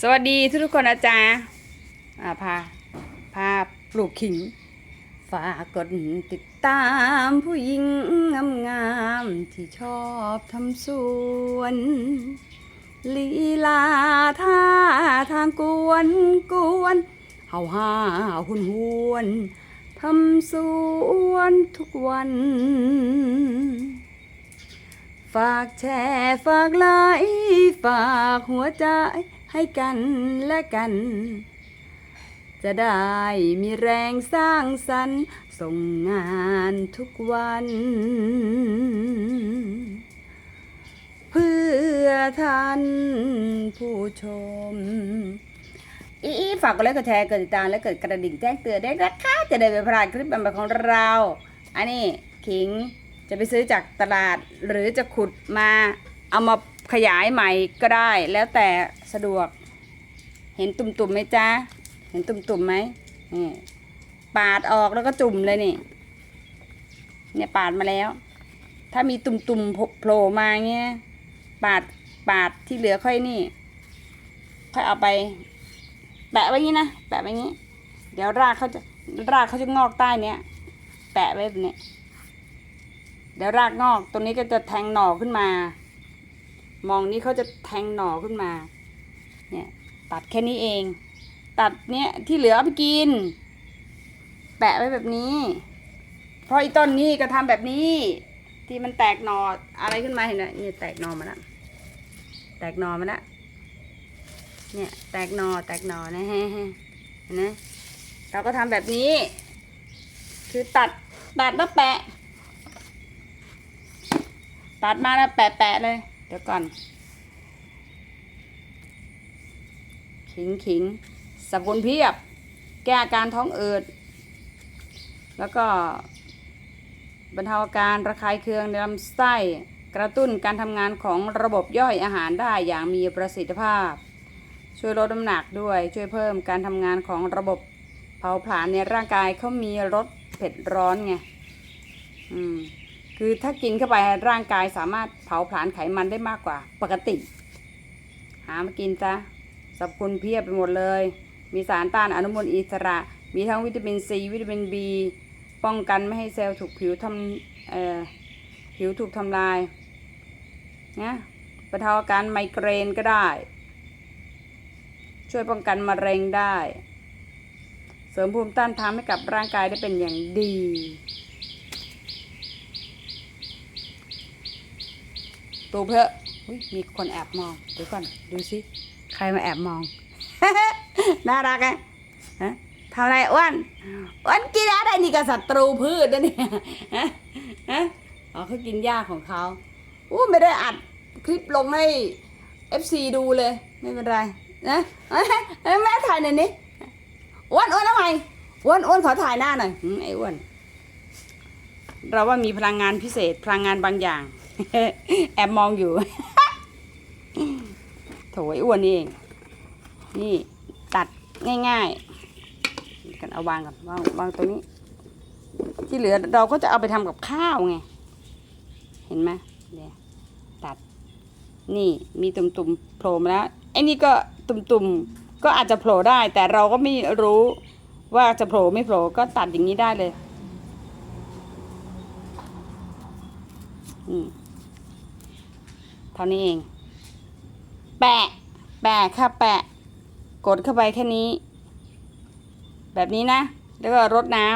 สวัสดีทุกๆคนนะจ๊ะอ่าพาพาปลูกขิง ฝากกดติดตามผู้หญิงงามๆที่ชอบทำสวนลีลาท่าทางกวนกวนเฮาห้าหุนหวนทำสวนทุกวัน ฝากแชร์ฝากไลค์ฝากหัวใจ ให้กันและกัน จะได้มีแรงสร้างสรรค์ส่งงานทุกวัน เพื่อท่านผู้ชม อีฝากกดไลค์กดแชร์กดติดตามและกดกระดิ่งแจ้งเตือนได้วยนะคะ จะได้ไม่พลาดคลิปใหม่ๆของเรา อันนี้ขิงจะไปซื้อจากตลาดหรือจะขุดมาเอามา ขยายใหม่ก็ได้แล้วแต่สะดวก เห็นตุ่มๆไหมจ๊ะเห็นตุ่มๆไหมนี่ปาดออกแล้วก็จุ่มเลยนี่ เนี่ยปาดมาแล้ว ถ้ามีตุ่มๆโผล่มาเงี้ยปาดปาดที่เหลือค่อยนี่ ค่อยเอาไป แปะไว้งี้นะแปะไว้งี้ เดี๋ยวรากเขาจะรากเขาจะงอกใต้เนี้ยแปะไว้แบบนี้เดี๋ยวรากงอกตรงนี้ก็จะแทงหน่อขึ้นมา มองนี้เขาจะแทงหน่อขึ้นมา เนี่ยตัดแค่นี้เอง ตัดเนี้ยที่เหลือเอาไปกิน แปะไว้แบบนี้ เพราะอีต้นนี้ก็ทำแบบนี้ ที่มันแตกหนออะไรขึ้นมาเห็นไหมเนี่ยแตกหน่อมาแล้วแตกหน่อมาแล้วเนี่ยแตกหนอแตกหนอนะฮะเห็นไหมเราก็ทำแบบนี้ คือตัดตัดแล้วแปะ ตัดมาแล้วแปะแปะเลย ดี๋ยวก่อนขิงขิงสรรพคุณเพียบ แก้อาการท้องอืดแล้วก็บรรเทาอาการระคายเคืองในลำไส้กระตุ้นการทำงานของระบบย่อยอาหารได้อย่างมีประสิทธิภาพ ช่วยลดน้ำหนักด้วยช่วยเพิ่มการทำงานของระบบเผาผลาญในร่างกายเขามีรสเผ็ดร้อนไง อืม คือถ้ากินเข้าไปร่างกายสามารถเผาผลาญไขมันได้มากกว่า ปกติ หามากินซะสรรพคุณเพียบไปหมดเลย มีสารต้านอนุมูลอิสระ มีทั้งวิตามินซีวิตามินบีป้องกันไม่ให้เซลล์ถูกผิวทำผิวถูกทำลายนะบรรเทาอาการไมเกรนก็ได้ ช่วยป้องกันมะเร็งได้ เสริมภูมิต้านทานให้กับร่างกายได้เป็นอย่างดี ตูเพออุ๊ยมีคนแอบมองเดี๋ยวก่อนดูสิใครมาแอบมอง น่ารักไงฮะทำอะไรอ้วนอ้วนกินอะไรนี่กับศัตรูพืชนะเนี่ยฮะฮะอ๋อเขากินหญ้าของเขาอู้ไม่ได้อัดคลิปลงให้ FC ดูเลย ไม่เป็นไรนะแม่ถ่ายหน่อยนี่อ้วนอ้วนทำไมอ้วนอ้วนขอถ่ายหน้าหน่อยไอ้อ้วนเราว่ามีพลังงานพิเศษพลังงานบางอย่าง แอบมองอยู่ โถไอ้อ้วนนี่เอง นี่ตัดง่ายๆ กันเอาวางก่อนวางวางตรงนี้ ที่เหลือเราก็จะเอาไปทำกับข้าวไง เห็นไหมเนี่ยตัด นี่มีตุ่มๆโผล่มาแล้วไอ้นี่ก็ตุ่มๆ ก็อาจจะโผล่ได้ แต่เราก็ไม่รู้ว่าจะโผล่ไม่โผล่ก็ตัดอย่างนี้ได้เลย อืม เท่านี้เอง แปะ แปะค่ะแปะ กดเข้าไปแค่นี้ แบบนี้นะ แล้วก็รดน้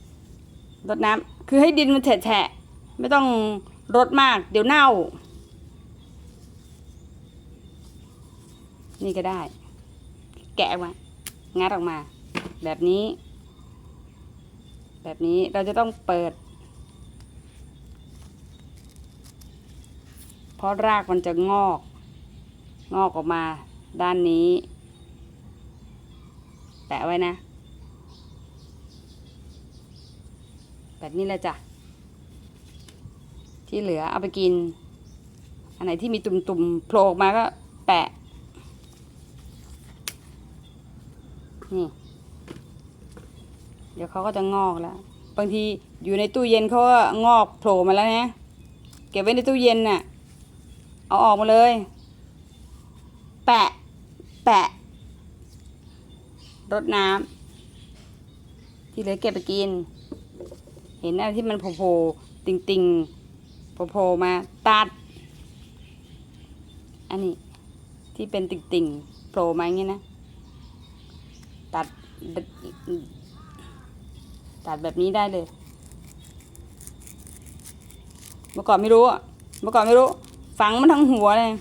ำรดน้ำคือให้ดินมันแฉะไม่ต้องรดมาก เดี๋ยวเน่า นี่ก็ได้ แกะมางัดออกมา แบบนี้ แบบนี้เราจะต้องเปิด เพราะรากมันจะงอก งอกออกมาด้านนี้ แปะไว้นะ แบบนี้แหละจ้ะ ที่เหลือเอาไปกิน อันไหนที่มีตุ่มๆโผล่ออกมาก็แปะ นี่ เดี๋ยวเขาก็จะงอกแล้ว บางทีอยู่ในตู้เย็นเขาก็งอกโผล่มาแล้วนะ เก็บไว้ในตู้เย็นน่ะ เอาออกมาเลย แปะ แปะ รดน้ำ ที่เหลือเก็บไปกิน เห็นอะไรที่มันโผล่ติงติงๆโผล่มาตัด อันนี้ ที่เป็นติงติงๆโผล่มาอย่างนี้นะ ตัด ตัดแบบนี้ได้เลย เมื่อก่อนไม่รู้อะเมื่อก่อนไม่รู้ ฝังมันทั้งหัวเลย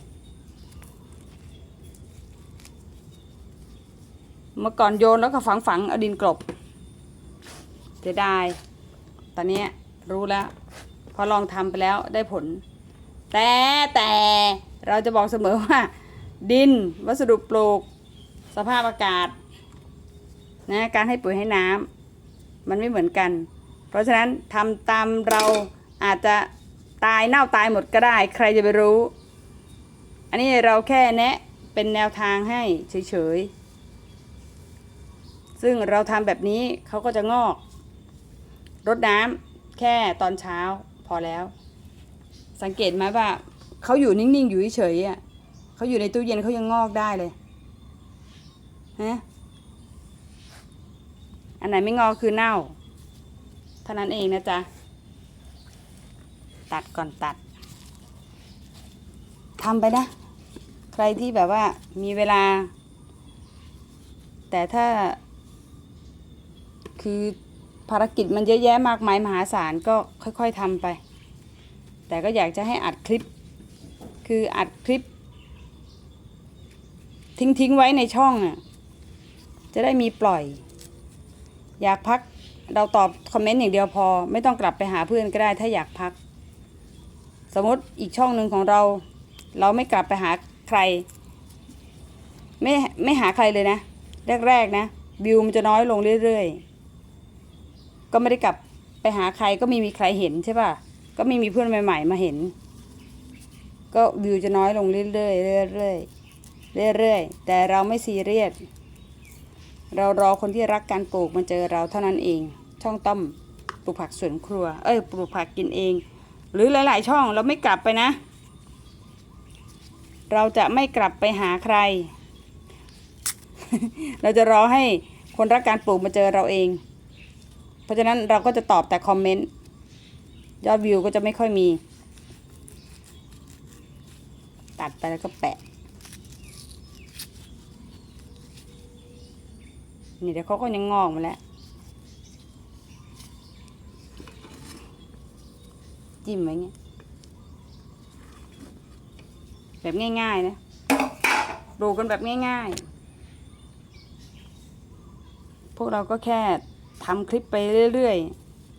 เมื่อก่อนโยนแล้วก็ฝังฝังเอาดินกลบเสียดาย ตอนนี้รู้แล้ว พอลองทำไปแล้วได้ผล แต่แต่เราจะบอกเสมอว่า ดินวัสดุปลูก สภาพอากาศนะการให้ปุ๋ยให้น้ำมันไม่เหมือนกัน เพราะฉะนั้นทำตามเราอาจจะ ตายเน่าตายหมดก็ได้ ใครจะไปรู้ อันนี้เราแค่แนะเป็นแนวทางให้เฉยๆ ซึ่งเราทำแบบนี้เขาก็จะงอกรดน้ำแค่ตอนเช้าพอแล้ว สังเกตไหมว่าเขาอยู่นิ่งๆ อยู่เฉยๆอะเขาอยู่ในตู้เย็นเขายังงอกได้เลยฮะอันไหนไม่งอคือเน่า เท่านั้นเองนะจ๊ะ ตัดก่อนตัดทำไปนะ ใครที่แบบว่ามีเวลา แต่ถ้า คือภารกิจมันเยอะแยะมากมายมหาศาลก็ค่อย ๆทำไป แต่ก็อยากจะให้อัดคลิป คืออัดคลิป ทิ้ง ๆ ไว้ในช่องอะจะได้มีปล่อย อยากพักเราตอบคอมเมนต์อย่างเดียวพอ ไม่ต้องกลับไปหาเพื่อนก็ได้ถ้าอยากพัก สมมติอีกช่องหนึ่งของเรา เราไม่กลับไปหาใคร ไม่ไม่หาใครเลยนะ แรกๆนะวิวมันจะน้อยลงเรื่อยๆ ก็ไม่ได้กลับไปหาใครก็ไม่มีใครเห็นใช่ป่ะ ก็ไม่มีเพื่อนใหม่ ๆ มาเห็น ก็วิวจะน้อยลงเรื่อยๆเรื่อยๆเรื่อยๆ แต่เราไม่ซีเรียส เรารอคนที่รักการปลูกมาเจอเราเท่านั้นเอง ช่องต้อมปลูกผักสวนครัว เอ้ย ปลูกผักกินเอง หรือหลาย ๆ ช่องเราไม่กลับไปนะ เราจะไม่กลับไปหาใคร เราจะรอให้คนรักการปลูกมาเจอเราเอง เพราะฉะนั้นเราก็จะตอบแต่คอมเมนต์ยอดวิวก็จะไม่ค่อยมี ตัดไปแล้วก็แปะ นี่เดี๋ยวเขาก็ยังงอกมาแล้ว จิ้มไว้เงี้ยแบบง่ายๆนะปลูกกันแบบง่ายๆ พวกเราก็แค่ทำคลิปไปเรื่อย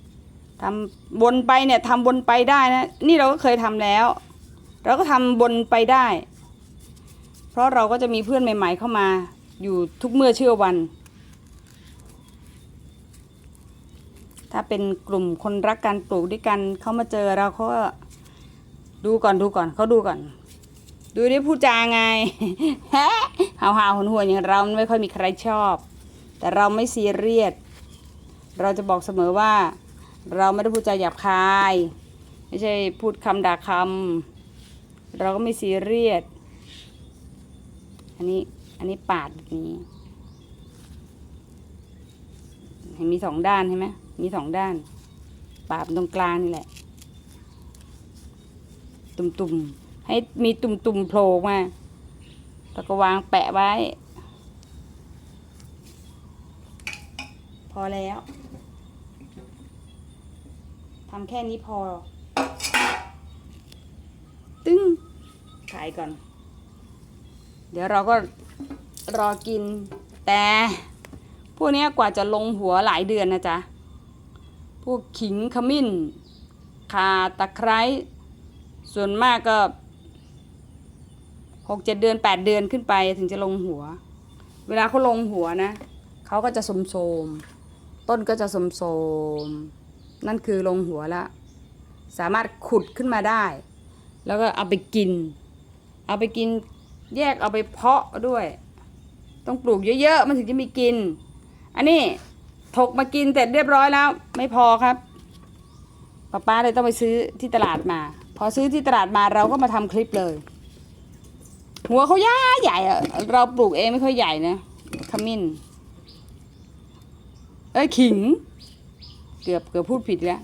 ๆทำวนไปเนี่ยทำวนไปได้นะ นี่เราก็เคยทำแล้ว เราก็ทำวนไปได้ เพราะเราก็จะมีเพื่อนใหม่ ๆ เข้ามาอยู่ทุกเมื่อเชื่อวัน ถ้าเป็นกลุ่มคนรักการปลูกด้วยกันเขามาเจอเราเขาก็ดูก่อนดูก่อนเขาดูก่อน ดูได้พูดจาไงฮาวฮาวหันหัวอย่างเราไม่ค่อยมีใครชอบ แต่เราไม่ซีเรียสเราจะบอกเสมอว่า เราไม่ได้พูดจาหยาบคาย ไม่ใช่พูดคำด่าคำเราก็ไม่ซีเรียสอันนี้อันนี้ปาดแบบนี้เห็นมีสองด้านใช่ไหม มีสองด้าน ปาบตรงกลางนี่แหละ ตุ่มๆ ให้มีตุ่มๆโผล่มา แล้วก็วางแปะไว้ พอแล้วทำแค่นี้พอ ตึ้ง ขายก่อน เดี๋ยวเราก็รอกินแต่ พวกนี้กว่าจะลงหัวหลายเดือนนะจ๊ะ วกขิงขมิ้นข่าตะไคร้ส่วนมากก็หกเจ็ดเดือนแปดเดือนขึ้นไปถึงจะลงหัว เวลาเขาลงหัวนะเขาก็จะสมโสมต้นก็จะสมโสมนั่นคือลงหัวแล้วสามารถขุดขึ้นมาได้ แล้วก็เอาไปกิน เอาไปกินแยกเอาไปเพาะด้วย ต้องปลูกเยอะๆมันถึงจะมีกิน อันนี้ ถกมากินเสร็จเรียบร้อยแล้ว ไม่พอครับป้าป้าเลยต้องไปซื้อที่ตลาดมา พอซื้อที่ตลาดมาเราก็มาทำคลิปเลย หัวเขาย่าใหญ่อะเราปลูกเองไม่ค่อยใหญ่นะขมิ้นเอ้ยขิง เกือบเกือบพูดผิดแล้ว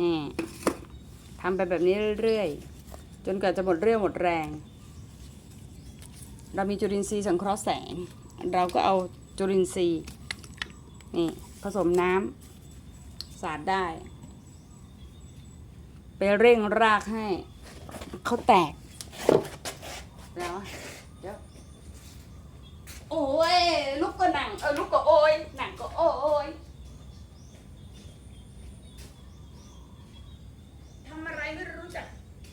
นี่ทำไปแบบนี้เรื่อยๆ จนกว่าจะหมดเรี่ยวหมดแรง เรามีจุลินทรีย์สังเคราะห์แสง เราก็เอาจุลินทรีย์นี่ผสมน้ำสาดได้ ไปเร่งรากให้เขาแตก แล้วเดี๋ยวโอ้ยลูกก็หนังเออลูกก็โอยหนังก็โอยทำอะไรไม่รู้จัก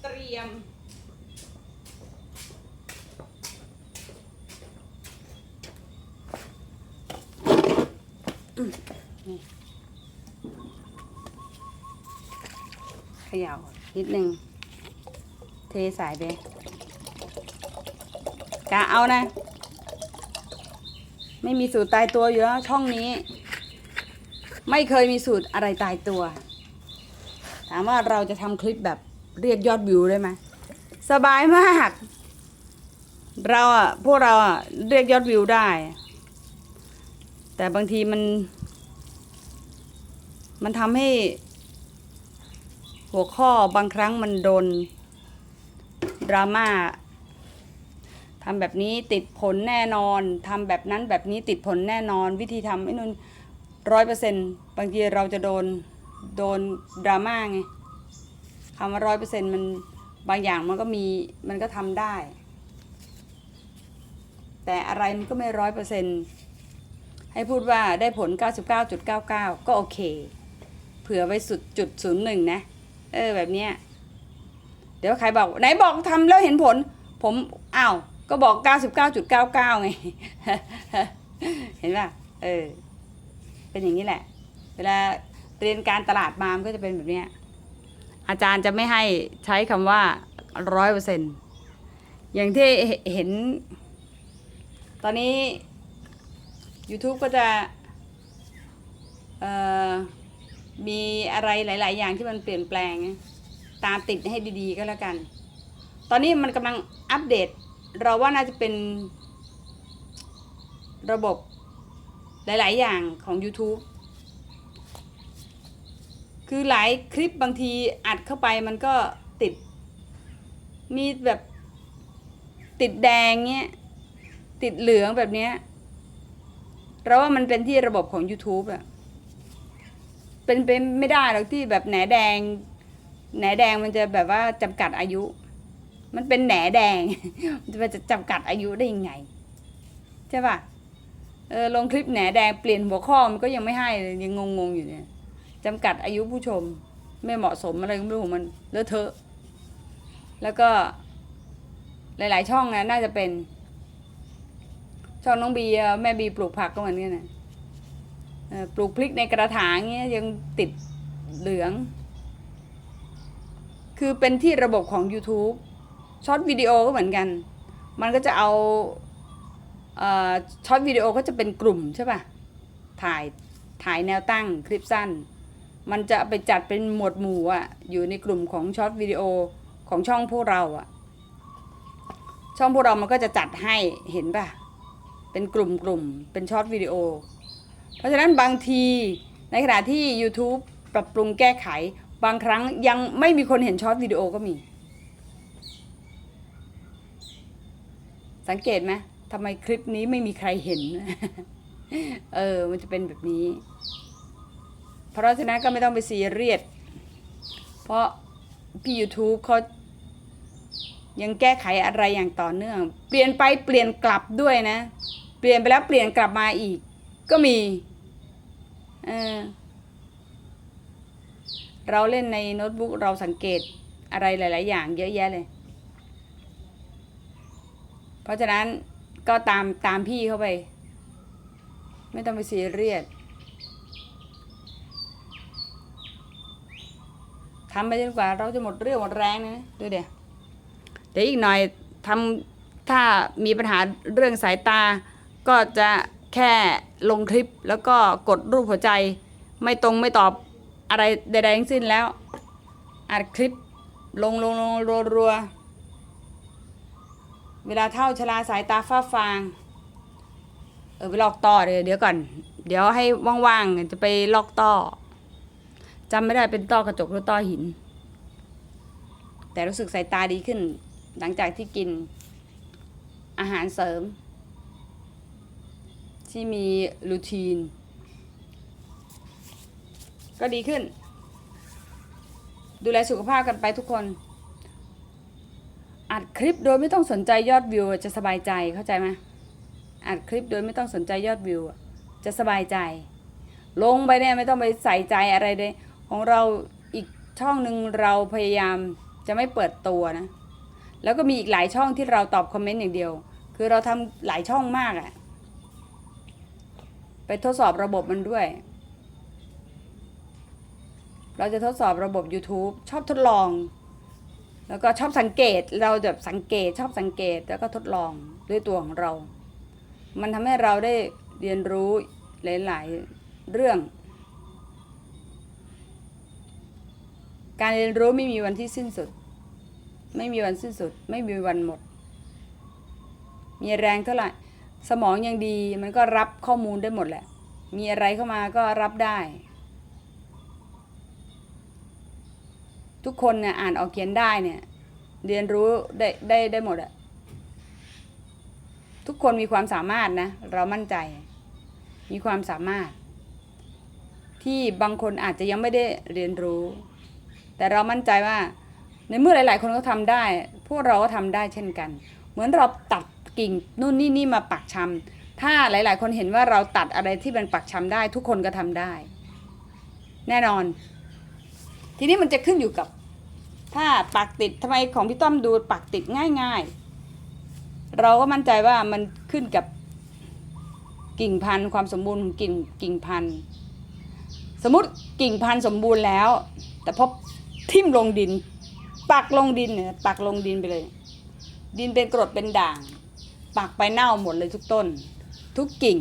เตรียม นี่เขย่านิดนึง เทสายไปกะเอานะ ไม่มีสูตรตายตัวอยู่แล้วช่องนี้ ไม่เคยมีสูตรอะไรตายตัว ถามว่าเราจะทำคลิปแบบเรียกยอดวิวได้ไหมสบายมาก เราอะพวกเราอะเรียกยอดวิวได้ แต่บางทีมัน มันทำให้ หัวข้อบางครั้งมันโดน ดราม่าทำแบบนี้ติดผลแน่นอนทำแบบนั้นแบบนี้ติดผลแน่นอน วิธีทำไอ้นุ่นร้อยเปอร์เซ็นบางทีเราจะโดนโดนดราม่าไงคำว่าร้อยเปอร์เซ็นมันบางอย่างมันก็มีมันก็ทำได้ แต่อะไรมันก็ไม่ร้อยเปอร์เซ็น ให้พูดว่าได้ผล 99.99 ก็โอเค เผื่อไว้สุดจุดศูนย์หนึ่งนะ เออแบบเนี้ย เดี๋ยวใครบอกไหนบอกทำแล้วเห็นผล ผมอ้าวก็บอก 99.99 ไง เห็นป่ะ เออ เป็นอย่างนี้แหละ เวลาเรียนการตลาดมามก็จะเป็นแบบเนี้ย อาจารย์จะไม่ให้ใช้คำว่าร้อยเปอร์เซ็นอย่างที่เห็น ตอนนี้ YouTube ก็จะมีอะไรหลาย ๆ อย่างที่มันเปลี่ยนแปลง ตามติดให้ดี ๆ ก็แล้วกัน ตอนนี้มันกำลังอัปเดต เราว่าน่าจะเป็นระบบหลาย ๆ อย่างของ YouTube คือหลายคลิปบางทีอัดเข้าไปมันก็ติด มีแบบติดแดงเงี้ย ติดเหลืองแบบเนี้ย เราว่ามันเป็นที่ระบบของ YouTube อะเป็นไปไม่ได้หรอกที่แบบแหนแดงแหนแดงมันจะแบบว่าจำกัดอายุ มันเป็นแหนแดง มันจะจำกัดอายุได้ยังไงใช่ป่ะเออลงคลิปแหนแดงเปลี่ยนหัวข้อมันก็ยังไม่ให้เลยยังงงๆอยู่เนี่ยจำกัดอายุผู้ชมไม่เหมาะสมอะไรก็ไม่รู้มันเลอะเทอะ แล้วก็หลาย ๆ ช่องนะน่าจะเป็น ช่องน้องบีแม่บีปลูกผักก็เหมือนกันนะเอ่อปลูกพริกในกระถางเงี้ยยังติดเหลือง คือเป็นที่ระบบของ YouTube ช็อตวิดีโอก็เหมือนกัน มันก็จะเอาช็อตวิดีโอก็จะเป็นกลุ่มใช่ป่ะ ถ่ายถ่ายแนวตั้งคลิปสั้น มันจะไปจัดเป็นหมวดหมู่อะอยู่ในกลุ่มของช็อตวิดีโอของช่องพวกเราอะช่องพวกเรามันก็จะจัดให้เห็นป่ะ เป็นกลุ่มกลุ่มๆเป็นช็อตวิดีโอ เพราะฉะนั้นบางทีในขณะที่ YouTube ปรับปรุงแก้ไข บางครั้งยังไม่มีคนเห็นช็อตวิดีโอก็มี สังเกตไหมทำไมคลิปนี้ไม่มีใครเห็น เออ มันจะเป็นแบบนี้ เพราะฉะนั้นก็ไม่ต้องไปซีเรียส เพราะพี่ YouTube เขายังแก้ไขอะไรอย่างต่อเนื่อง เปลี่ยนไปเปลี่ยนกลับด้วยนะ ปลี่ยนไปแล้วเปลี่ยนกลับมาอีก ก็มีเออเราเล่นในโน้ตบุ๊กเราสังเกตอะไรหลาย ๆ อย่างเยอะแยะเลย เพราะฉะนั้นก็ตามตามพี่เข้าไป ไม่ต้องไปซีเรียสทำไปจนกว่าเราจะหมดเรี่ยวหมดแรงนะดูเดี๋ยวเดี๋ยวอีกหน่อยทำถ้ามีปัญหาเรื่องสายตา ก็จะแค่ลงคลิปแล้วก็กดรูปหัวใจ ไม่ตรงไม่ตอบอะไรใดๆทั้งสิ้นแล้วอัดคลิปลงลงลงรัวๆเวลาเท่าชราสายตาฟ้าฟาง เออไปลอกต่อเดี๋ยวเดี๋ยวก่อน เดี๋ยวให้ว่างๆจะไปลอกต่อจำไม่ได้เป็นต้อกระจกหรือต้อหิน แต่รู้สึกสายตาดีขึ้น หลังจากที่กินอาหารเสริม ที่มีรูทีน ก็ดีขึ้น ดูแลสุขภาพกันไปทุกคน อัดคลิปโดยไม่ต้องสนใจยอดวิวจะสบายใจเข้าใจไหมอัดคลิปโดยไม่ต้องสนใจยอดวิวจะสบายใจ ลงไปเนี่ยไม่ต้องไปใส่ใจอะไรเลยของเราอีกช่องหนึ่งเราพยายามจะไม่เปิดตัวนะ แล้วก็มีอีกหลายช่องที่เราตอบคอมเมนต์อย่างเดียว คือเราทำหลายช่องมากอะ ไปทดสอบระบบมันด้วย เราจะทดสอบระบบ YouTube ชอบทดลอง แล้วก็ชอบสังเกต เราแบบสังเกตชอบสังเกตแล้วก็ทดลองด้วยตัวของเรา มันทำให้เราได้เรียนรู้หลาย ๆ เรื่อง การเรียนรู้ไม่มีวันที่สิ้นสุด ไม่มีวันสิ้นสุด ไม่มีวันหมด มีแรงเท่าไหร่ สมองยังดีมันก็รับข้อมูลได้หมดแหละ มีอะไรเข้ามาก็รับได้ ทุกคนเนี่ยอ่านออกเขียนได้เนี่ย เรียนรู้ได้ได้ได้หมดอะทุกคนมีความสามารถนะ เรามั่นใจ มีความสามารถ ที่บางคนอาจจะยังไม่ได้เรียนรู้ แต่เรามั่นใจว่า ในเมื่อหลาย ๆ คนก็ทำได้ พวกเราก็ทำได้เช่นกัน เหมือนเราตัด กิ่งนู่นนี่นี่มาปักชำถ้าหลาย ๆ คนเห็นว่าเราตัดอะไรที่เป็นปักชำได้ ทุกคนก็ทำได้ แน่นอน ทีนี้มันจะขึ้นอยู่กับ ถ้าปักติดทำไมของพี่ต้อมดูปักติดง่าย ๆ เราก็มั่นใจว่ามันขึ้นกับกิ่งพันธุ์ความสมบูรณ์ของกิ่งกิ่งพันธุ์สมมติกิ่งพันธุ์สมบูรณ์แล้ว แต่พอทิ่มลงดิน ปักลงดินเนี่ยปักลงดินไปเลย ดินเป็นกรดเป็นด่าง ปักไปเน่าหมดเลยทุกต้น ทุกกิ่ง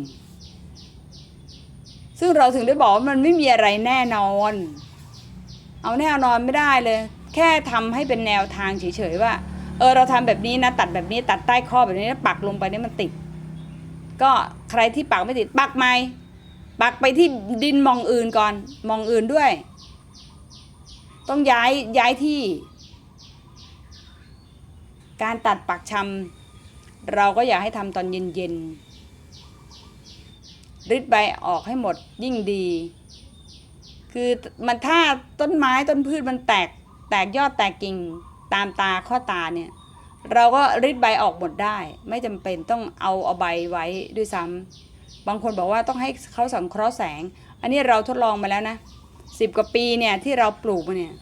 ซึ่งเราถึงได้บอกว่ามันไม่มีอะไรแน่นอน เอาแน่นอนไม่ได้เลย แค่ทำให้เป็นแนวทางเฉยๆว่า เออเราทำแบบนี้นะ ตัดแบบนี้ตัดใต้ข้อแบบนี้แล้วปักลงไปนี่มันติด ก็ใครที่ปักไม่ติดปักไหมปักไปที่ดินมองอื่นก่อน มองอื่นด้วย ต้องย้ายย้ายที่การตัดปักชำ เราก็อยากให้ทำตอนเย็นๆริดใบออกให้หมดยิ่งดี คือมันถ้าต้นไม้ต้นพืชมันแตกแตกยอดแตกกิ่งตามตาข้อตาเนี่ย เราก็ริดใบออกหมดได้ ไม่จำเป็นต้องเอาเอาใบไว้ด้วยซ้ำบางคนบอกว่าต้องให้เขาสังเคราะห์แสง อันนี้เราทดลองมาแล้วนะสิบกว่าปีเนี่ยที่เราปลูกมาเนี่ย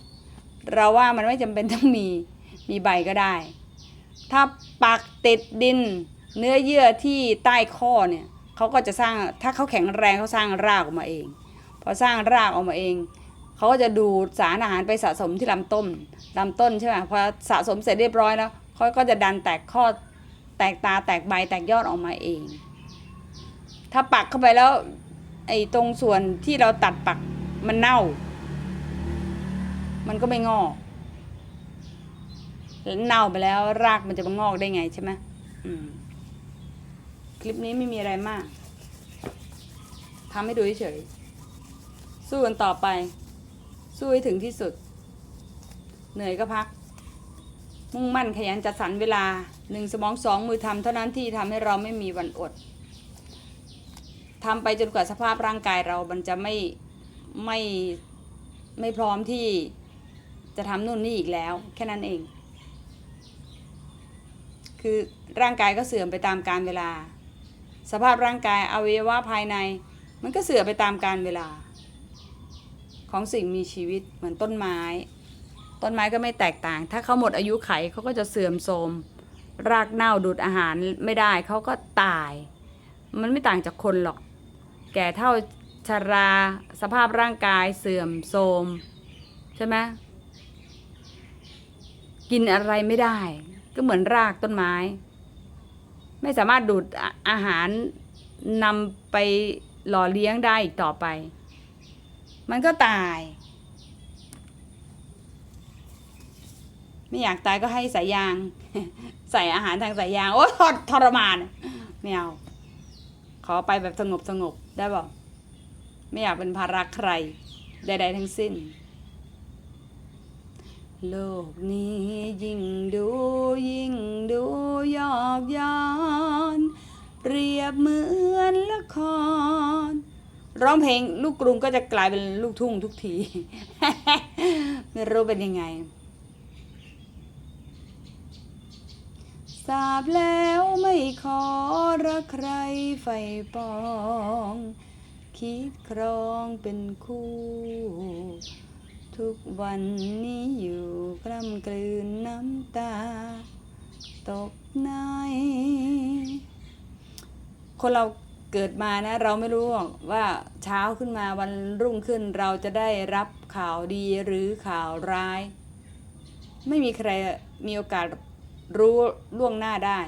เราว่ามันไม่จำเป็นต้องมีมีใบก็ได้ ถ้าปักติดดิน เนื้อเยื่อที่ใต้ข้อเนี่ยเขาก็จะสร้างถ้าเขาแข็งแรงเขาสร้างรากออกมาเอง พอสร้างรากออกมาเองเขาก็จะดูดสารอาหารไปสะสมที่ลำต้นลำต้นใช่ไหมพอสะสมเสร็จเรียบร้อยแล้วเขาก็จะดันแตกข้อแตกตาแตกใบแตกยอดออกมาเอง ถ้าปักเข้าไปแล้วไอ้ตรงส่วนที่เราตัดปักมันเน่า มันก็ไม่งอก เน่าไปแล้วรากมันจะมางอกได้ไงใช่ไหมมคลิปนี้ไม่มีอะไรมากทำให้ดูเฉยสู้กันต่อไป สู้ให้ถึงที่สุด เหนื่อยก็พัก มุ่งมั่นขยันจัดสรรเวลาหนึ่งสมองสองมือทำเท่านั้นที่ทำให้เราไม่มีวันอดทำไปจนกว่าสภาพร่างกายเรา มันจะไม่ไม่ไม่พร้อมที่จะทำนู่นนี่อีกแล้ว แค่นั้นเอง คือร่างกายก็เสื่อมไปตามกาลเวลา สภาพร่างกายอวัยวะภายใน มันก็เสื่อมไปตามกาลเวลา ของสิ่งมีชีวิตเหมือนต้นไม้ ต้นไม้ก็ไม่แตกต่าง ถ้าเขาหมดอายุไขเขาก็จะเสื่อมโทรมรากเน่าดูดอาหารไม่ได้เขาก็ตาย มันไม่ต่างจากคนหรอก แก่เท่าชราสภาพร่างกายเสื่อมโทรมใช่ไหมกินอะไรไม่ได้ ก็เหมือนรากต้นไม้ ไม่สามารถดูดอาหารนำไปหล่อเลี้ยงได้อีกต่อไป มันก็ตาย ไม่อยากตายก็ให้สายยาง ใส่อาหารทางสายยาง โอ้ยทรทรมานไม่เอาขอไปแบบสงบสงบได้บอกไม่อยากเป็นภาระใครใดๆทั้งสิ้น โลกนี้ยิ่งดูยิ่งดูยอกย้อนเปรียบเหมือนละคร ร้องเพลงลูกกรุงก็จะกลายเป็นลูกทุ่งทุกที ไม่รู้เป็นยังไงทราบแล้วไม่ขอรักใครไฟปอง คิดครองเป็นคู่ ทุกวันนี้อยู่กล้ำกลืนน้ำตา ตกในคนเราเกิดมานะ เราไม่รู้ว่าเช้าขึ้นมาวันรุ่งขึ้นเราจะได้รับข่าวดีหรือข่าวร้าย ไม่มีใครมีโอกาสรู้ล่วงหน้าได้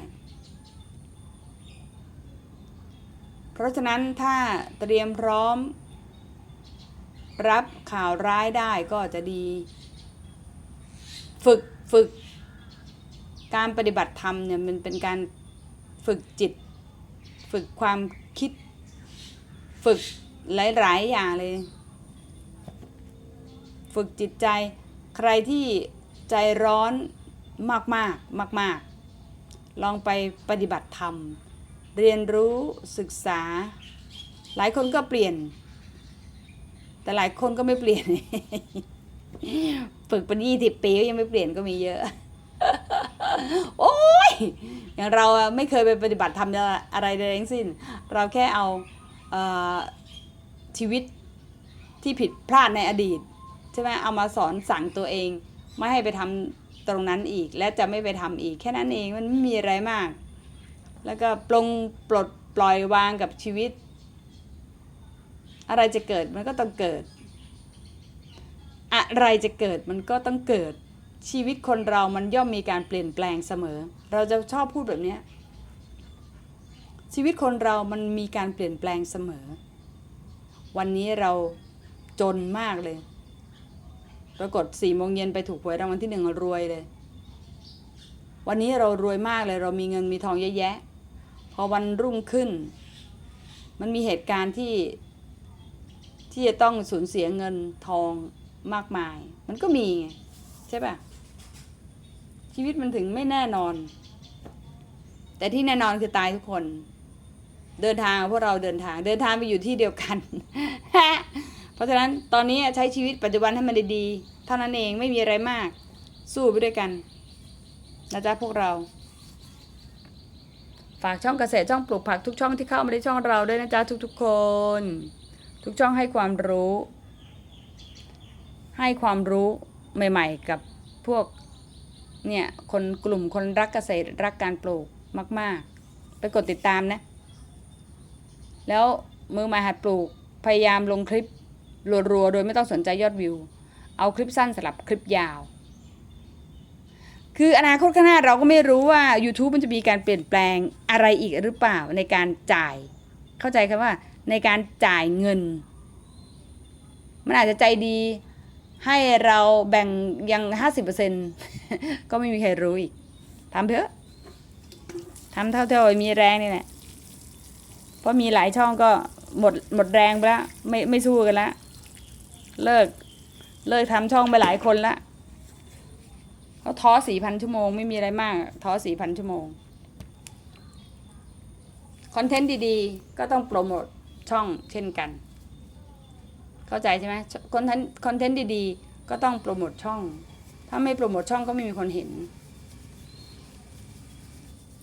เพราะฉะนั้นถ้าเตรียมพร้อม รับข่าวร้ายได้ก็จะดี ฝึกฝึก การปฏิบัติธรรมเนี่ยมันเป็นการฝึกจิต ฝึกความคิด ฝึกหลาย ๆ อย่างเลย ฝึกจิตใจ ใครที่ใจร้อนมากๆมากๆลองไปปฏิบัติธรรม เรียนรู้ศึกษา หลายคนก็เปลี่ยน แต่หลายคนก็ไม่เปลี่ยน ฝึกเป็นยี่สิบปีก็ยังไม่เปลี่ยนก็มีเยอะ โอ้ย อย่างเราไม่เคยไปปฏิบัติธรรมอะไรใดทั้งสิ้น เราแค่เอาชีวิตที่ผิดพลาดในอดีตใช่ไหมเอามาสอนสั่งตัวเอง ไม่ให้ไปทำตรงนั้นอีก และจะไม่ไปทำอีก แค่นั้นเองมันไม่มีอะไรมาก แล้วก็ปลงปลดปล่อยวางกับชีวิต อะไรจะเกิดมันก็ต้องเกิด อะไรจะเกิดมันก็ต้องเกิด ชีวิตคนเรามันย่อมมีการเปลี่ยนแปลงเสมอ เราจะชอบพูดแบบนี้ชีวิตคนเรามันมีการเปลี่ยนแปลงเสมอ วันนี้เราจนมากเลย ปรากฏสี่โมงเย็นไปถูกหวยรางวัลที่หนึ่งรวยเลย วันนี้เรารวยมากเลย เรามีเงินมีทองเยอะแยะ พอวันรุ่งขึ้น มันมีเหตุการณ์ที่ ที่จะต้องสูญเสียเงินทองมากมาย มันก็มีไงใช่ปะชีวิตมันถึงไม่แน่นอน แต่ที่แน่นอนคือตายทุกคน เดินทางพวกเราเดินทาง เดินทางไปอยู่ที่เดียวกัน เพราะฉะนั้นตอนนี้ใช้ชีวิตปัจจุบันให้มันดีๆเท่านั้นเองไม่มีอะไรมาก สู้ไปด้วยกันนะจ๊ะพวกเรา ฝากช่องเกษตรช่องปลูกผักทุกช่องที่เข้ามาในช่องเราด้วยนะจ๊ะทุกๆคน ทุกช่องให้ความรู้ ให้ความรู้ใหม่ๆ กับพวกเนี่ยคนกลุ่มคนรักเกษตรรักการปลูกมาก ๆ ไปกดติดตามนะ แล้วมือใหมาหัดปลูกพยายามลงคลิปรัวๆ โดยไม่ต้องสนใจยอดวิว เอาคลิปสั้นสลับคลิปยาว คืออนาคตข้างหน้าเราก็ไม่รู้ว่า YouTube มันจะมีการเปลี่ยนแปลงอะไรอีกหรือเปล่าในการจ่าย เข้าใจคำว่า ในการจ่ายเงิน มันอาจจะใจดีให้เราแบ่งยังห้าสิบเปอร์เซ็นก็ไม่มีใครรู้อีกทำเถอะทำเท่าเที่มีแรงนี่แหละเพราะมีหลายช่องก็หมดหมดแรงไปแล้วไม่ไม่สู้กันแล้วเลิกเลิกทำช่องไปหลายคนละเขาท้อสี่พันชั่วโมงไม่มีอะไรมาก ท้อสี่พันชั่วโมงคอนเทนต์ดีๆ ก็ต้องโปรโมท ช่องเช่นกัน เข้าใจใช่ไหมคอนเทนต์คอนเทนต์ดีๆ ก็ต้องโปรโมทช่อง ถ้าไม่โปรโมทช่องก็ไม่มีคนเห็น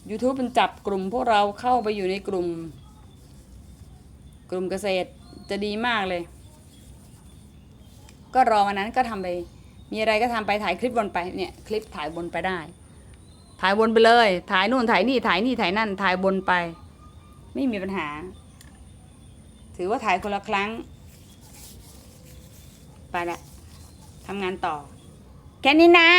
YouTube มันจับกลุ่มพวกเราเข้าไปอยู่ในกลุ่ม กลุ่มเกษตรจะดีมากเลย ก็รอวันนั้นก็ทำไป มีอะไรก็ทำไปถ่ายคลิปบนไปเนี่ยคลิปถ่ายบนไปได้ ถ่ายบนไปเลย ถ่ายนู่นถ่ายนี่ถ่ายนี่ถ่ายนั่นถ่ายบนไป ไม่มีปัญหา ถือว่าถ่ายคนละครั้ง ไปละทำงานต่อ แค่นี้นะ